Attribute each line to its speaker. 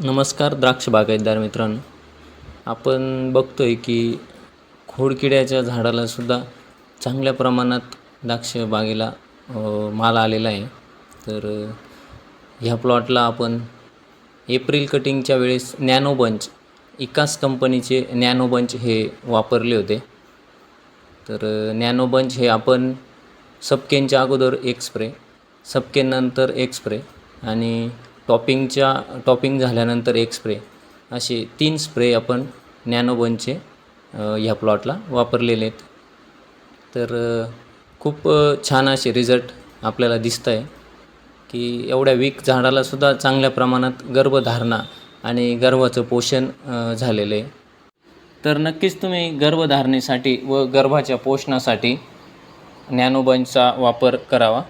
Speaker 1: नमस्कार द्राक्ष बागायतदार मित्रांनो. आपण बघतो आहे की खोडकिड्याच्या झाडाला सुद्धा चांगल्या प्रमाणात द्राक्ष बागेला माल आलेला आहे. तर ह्या प्लॉटला आपण एप्रिल कटिंगच्या वेळेस नॅनो बंच इकास कंपनीचे नॅनो बंच हे वापरले होते. तर नॅनो बंच हे आपण सपकेनच्या अगोदर एक स्प्रे सपकेनंतर एक स्प्रे आणि टॉपिंगच्या टॉपिंग झाल्यानंतर एक स्प्रे असे तीन स्प्रे आपण नॅनोबनचे ह्या प्लॉटला वापरलेले आहेत. तर खूप छान असे रिझल्ट आपल्याला दिसत आहे की एवढ्या वीक झाडालासुद्धा चांगल्या प्रमाणात गर्भधारणा आणि गर्भाचं पोषण झालेलं आहे. तर नक्कीच तुम्ही गर्भधारणेसाठी व गर्भाच्या पोषणासाठी नॅनोबनचा वापर करावा.